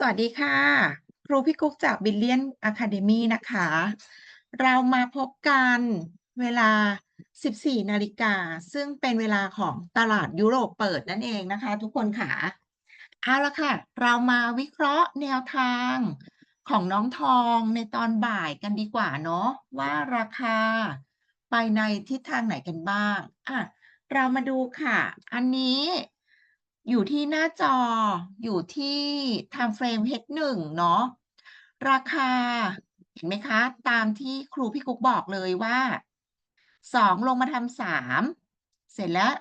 สวัสดีค่ะ ครูพี่กุ๊กจาก Brilliant Academy นะคะ เรามาพบกันเวลา 14 นาฬิกา ซึ่งเป็นเวลาของตลาดยุโรปเปิดนั่นเองนะคะ ทุกคนค่ะ เอาละค่ะ เรามาวิเคราะห์แนวทางของน้องทองในตอนบ่ายกันดีกว่าเนาะว่าราคาไปในทิศทางไหนกันบ้างอะเรามาดูค่ะ อันนี้ อยู่ที่หน้าจออยู่ที่ time frame H1 เนาะราคาเห็นไหมคะ ตามที่ครูพี่กุ๊กบอกเลยว่าสองลงมาทำสามเสร็จแล้ว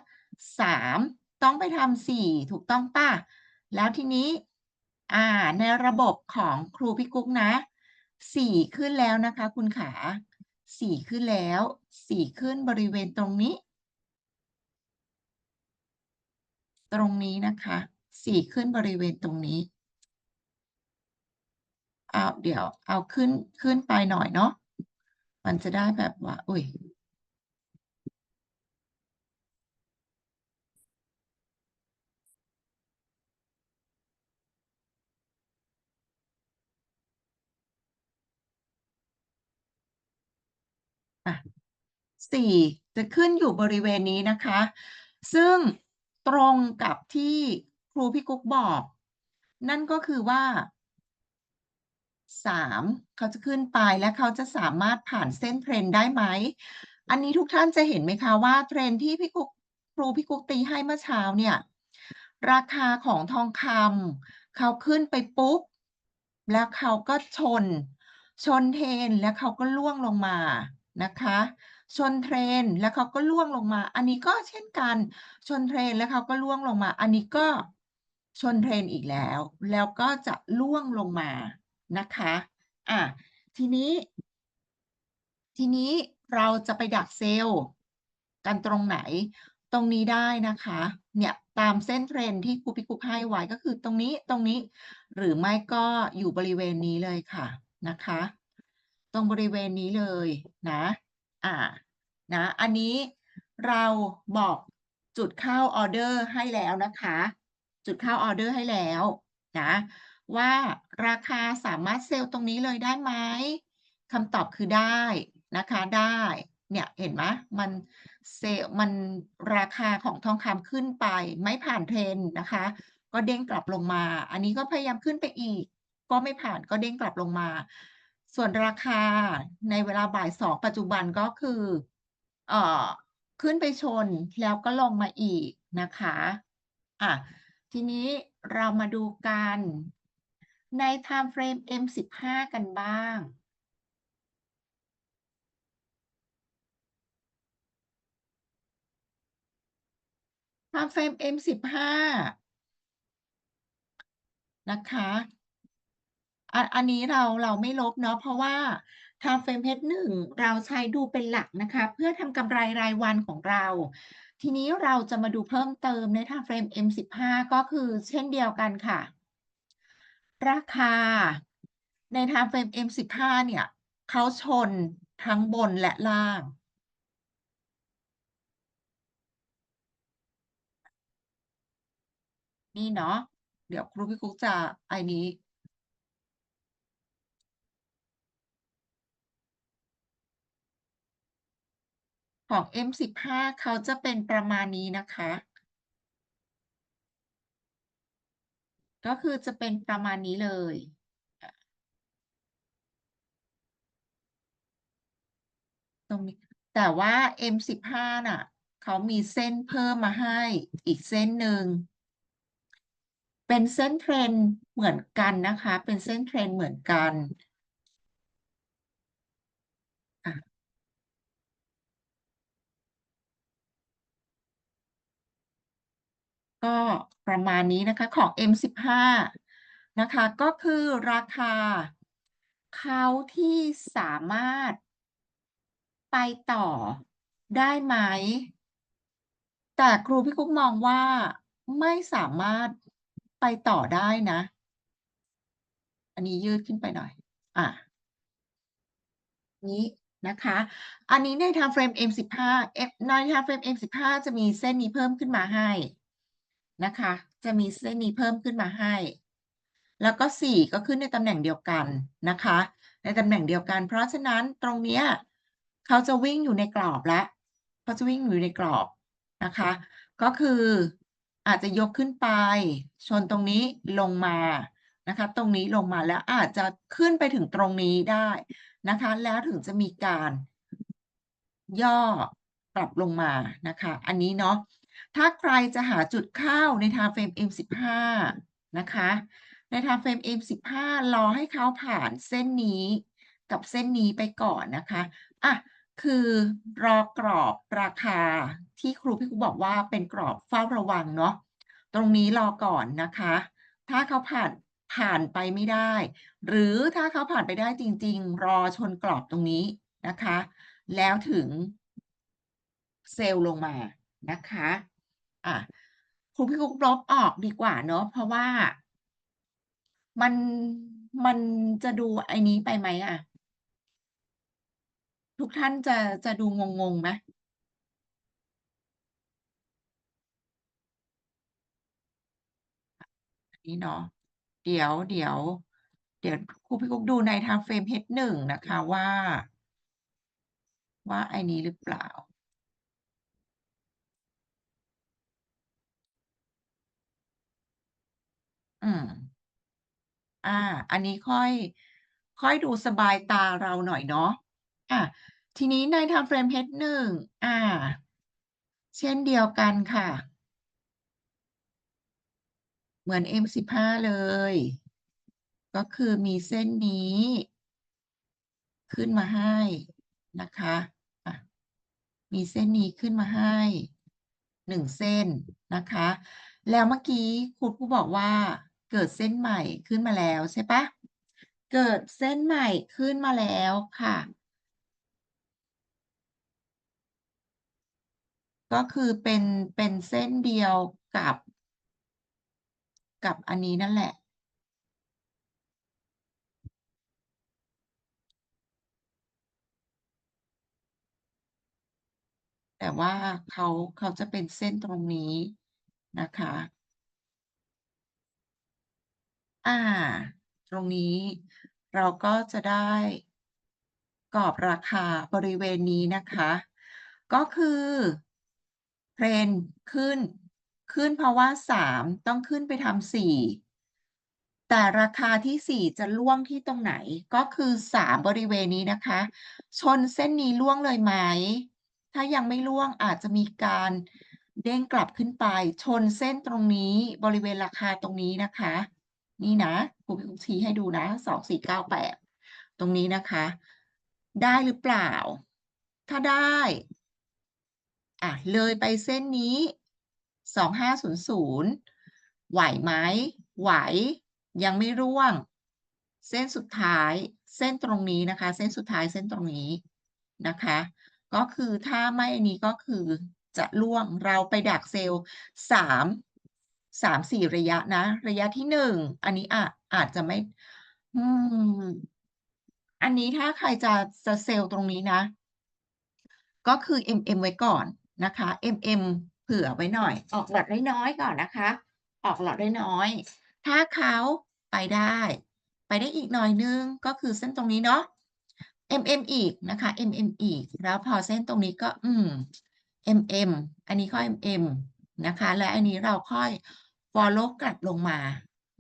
สามต้องไปทำสี่ถูกต้องป่ะ แล้วทีนี้ อ่าในระบบของครูพี่กุ๊กนะสี่ขึ้นแล้วนะคะ คุณขาสี่ขึ้นแล้วสี่ขึ้นบริเวณตรงนี้ ตรงนี้นะคะสี่ขึ้นบริเวณตรงนี้ เอาเดี๋ยวเอาขึ้นขึ้นไปหน่อยเนาะมันจะได้แบบว่า อุ้ยสี่จะขึ้นอยู่บริเวณนี้นะคะ ซึ่ง ตรงกับที่ครูพี่กุ๊กบอก นั่นก็คือว่าสามเขาจะขึ้นไปและเขาจะสามารถผ่านเส้นเทรนได้ไหม อันนี้ทุกท่านจะเห็นไหมคะว่าเทรนที่พี่กุ๊กครูพี่กุ๊กตีให้เมื่อเช้าเนี่ย ราคาของทองคำเขาขึ้นไปปุ๊บ แล้วเขาก็ชน ชนเทรนแล้วเขาก็ล่วงลงมานะคะ ชนเทรนแล้วเขาก็ล่วงลงมา อันนี้ก็เช่นกัน ชนเทรนแล้วเขาก็ล่วงลงมา อันนี้ก็ชนเทรนอีกแล้ว แล้วก็จะล่วงลงมานะคะอะทีนี้ ทีนี้เราจะไปดักเซลล์กันตรงไหน ตรงนี้ได้นะคะ เนี่ยตามเส้นเทรนที่ครูพิกุกให้ไว้ก็คือตรงนี้ตรงนี้ หรือไม่ก็อยู่บริเวณนี้เลยค่ะนะคะ ตรงบริเวณนี้เลยนะ อ่า นะอันนี้เราบอกจุดเข้าออเดอร์ให้แล้วนะคะ จุดเข้าออเดอร์ให้แล้วนะว่าราคาสามารถเซลล์ตรงนี้เลยได้ไหมคำตอบคือได้นะคะได้เนี่ยเห็นไหมมันเซลล์มันราคาของทองคำขึ้นไปไม่ผ่านเทรนนะคะ ก็เด้งกลับลงมา อันนี้ก็พยายามขึ้นไปอีก ก็ไม่ผ่านก็เด้งกลับลงมา ส่วนราคาในเวลาบ่ายสองปัจจุบันก็คือ เอ่อขึ้นไปชนแล้วก็ลงมาอีกนะคะอะทีนี้เรามาดูกันใน time frame M15 กันบ้าง time frame M15 นะคะออันนี้เราเราไม่ลบเนาะเพราะว่า time frame H1 เราใช้ดูเป็นหลักนะคะ เพื่อทำกำไรรายวันของเรา ทีนี้เราจะมาดูเพิ่มเติมใน time frame M15 ก็คือเช่นเดียวกันค่ะ ราคา ใน time frame M15 เนี่ยเขาชนทั้งบนและล่าง นี่เนาะเดี๋ยวครูพี่กุ๊กจะไอ้นี้ ของ M15 เขาจะเป็นประมาณนี้นะคะ ก็คือจะเป็นประมาณนี้เลย ตรงนี้แต่ว่า M15 น่ะเขามีเส้นเพิ่มมาให้อีกเส้นหนึ่ง เป็นเส้นเทรนเหมือนกันนะคะ เป็นเส้นเทรนเหมือนกันอะ ก็ประมาณนี้นะคะของ M15 นะคะก็คือราคาเขาที่สามารถไปต่อได้ไหม แต่ครูพี่กุ๊กมองว่าไม่สามารถไปต่อได้นะ อันนี้ยืดขึ้นไปหน่อย อะ นี้นะคะ อันนี้ใน time frame M15 ใน time frame M15 จะมีเส้นนี้เพิ่มขึ้นมาให้ นะคะ จะมีเส้นนี้เพิ่มขึ้นมาให้ แล้วก็ 4 ก็ขึ้นในตำแหน่งเดียวกันนะคะ ในตำแหน่งเดียวกัน เพราะฉะนั้นตรงเนี้ยเขาจะวิ่งอยู่ในกรอบแล้วเขาจะวิ่งอยู่ในกรอบนะคะ ก็คืออาจจะยกขึ้นไป ชนตรงนี้ลงมานะคะ ตรงนี้ลงมาแล้วอาจจะขึ้นไปถึงตรงนี้ได้นะคะ แล้วถึงจะมีการย่อกลับลงมานะคะ อันนี้เนาะ ถ้าใครจะหาจุดเข้าใน time frame M15 นะคะ ใน time frame M15 รอให้เขาผ่านเส้นนี้กับเส้นนี้ไปก่อนนะคะอะคือรอกรอบราคาที่ครูพี่ครูบอกว่าเป็นกรอบเฝ้าระวังเนาะตรงนี้รอก่อนนะคะ ถ้าเขาผ่านผ่านไปไม่ได้ หรือถ้าเขาผ่านไปได้จริง ๆ รอชนกรอบตรงนี้นะคะ แล้วถึงเซลล์ลงมา นะคะอ่าครูพี่กุ๊กลบออกดีกว่าเนาะเพราะว่ามันมันจะดูไอ้นี้ไปไหมอะ?ทุกท่านจะจะดูงงๆไหม?นี้เนาะเดี๋ยวเดี๋ยว เดี๋ยวครูพี่กุ๊กดูใน time frame H1 นะคะว่า ว่าไอ้นี้หรือเปล่า? อืม อา อันนี้ค่อย ค่อยดูสบายตาเราหน่อยเนาะ อา ทีนี้ใน time frame H1 อา เช่นเดียวกันค่ะ เหมือน M15 เลย ก็คือมีเส้นนี้ ขึ้นมาให้นะคะ อะ มีเส้นนี้ขึ้นมาให้ 1 เส้นนะคะ แล้วเมื่อกี้ครูผู้บอกว่า เกิดเส้นใหม่ขึ้นมาแล้วใช่ปล่า?เกิดเส้นใหม่ขึ้นมาแล้วค่ะ ก็คือเป็นเป็นเส้นเดียวกับ กับอันนี้นั่นแหละ แต่ว่าเขาเขาจะเป็นเส้นตรงนี้นะคะ อาตรงนี้เราก็จะได้กรอบราคาบริเวณนี้นะคะ ก็คือ Trend ขึ้นขึ้นเพราะว่า 3 ต้องขึ้นไปทำ4แต่ราคาที่ 4 จะร่วงที่ตรงไหนก็คือ 3 บริเวณนี้นะคะ ชนเส้นนี้ร่วงเลยไหม ถ้ายังไม่ร่วงอาจจะมีการเด้งกลับขึ้นไป ชนเส้นตรงนี้บริเวณราคาตรงนี้นะคะ นี่นะครูพิมพ์ชี้ให้ดูนะ2498ตรงนี้นะคะ ได้หรือเปล่า?ถ้าได้อะเลยไปเส้นนี้2500ไหวไหม?ไหว ยังไม่ร่วง เส้นสุดท้ายเส้นตรงนี้นะคะ เส้นสุดท้ายเส้นตรงนี้นะคะ ก็คือถ้าไม่อันนี้ก็คือจะร่วงเราไปดักเซลล์สาม 3 3-4ระยะนะ ระยะที่1อันนี้อาจอาจจะไม่ อืม อันนี้ถ้าใครจะจะเซลตรงนี้นะ ก็คือ MM ไว้ก่อนนะคะ MM เผื่อไว้หน่อย ออกหลอตน้อยๆก่อนนะคะ ออกหลอตน้อยๆถ้าเขาไปได้ ไปได้อีกหน่อยนึง ก็คือเส้นตรงนี้เนาะ MM อีกนะคะ MM อีก แล้วพอเส้นตรงนี้ก็ อืม MM อันนี้ก็ MM นะคะ และอันนี้เราค่อย ฟอลโลว์กลับลงมา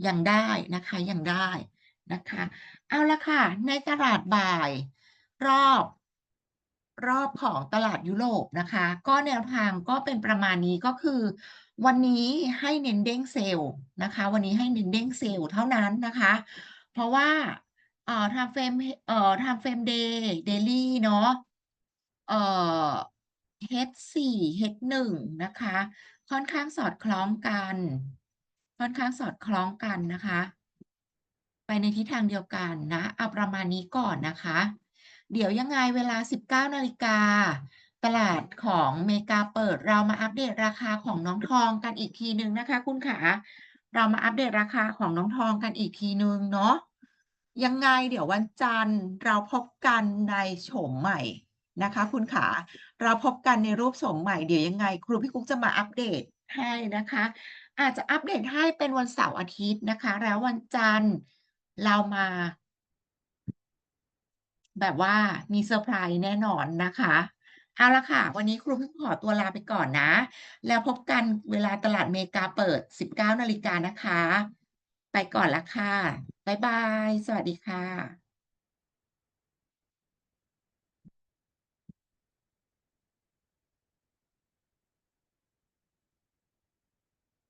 ยังได้นะคะยังได้นะคะ เอาละค่ะ ในตลาดบ่าย รอบรอบของตลาดยุโรปนะคะ ก็แนวทางก็เป็นประมาณนี้ก็คือ วันนี้ให้เน้นเด้งเซลล์นะคะ วันนี้ให้เน้นเด้งเซลล์เท่านั้นนะคะ เพราะว่าเอ่อ time frame ฮเอ่อ time frame day daily เนาะเอ่อ H4 H1 นะคะ ค่อนข้างสอดคล้องกัน ค่อนข้างสอดคล้องกันนะคะ ไปในทิศทางเดียวกันนะเอาประมาณนี้ก่อนนะคะ เดี๋ยวยังไงเวลา 19นาฬิกาตลาดของเมกาเปิดเรามาอัปเดตราคาของน้องทองกันอีกทีหนึ่งนะคะ คุณขาเรามาอัปเดตราคาของน้องทองกันอีกทีหนึ่งเนาะยังไงเดี๋ยววันจันทร์เราพบกันในโฉมใหม่นะคะ คุณขาเราพบกันในรูปโฉมใหม่เดี๋ยวยังไง ครูพี่กุ๊กจะมาอัปเดตให้นะคะ อาจจะอัปเดตให้เป็นวันเสาร์อาทิตย์นะคะ แล้ววันจันทร์เรามา แบบว่ามีเซอร์ไพรส์แน่นอนนะคะ เอาละค่ะ วันนี้ครูพึ่งขอตัวลาไปก่อนนะ แล้วพบกันเวลาตลาดเมกาเปิด 19นาฬิกานะคะ ไปก่อนล้วค่ะ บ๊ายบาย สวัสดีค่ะ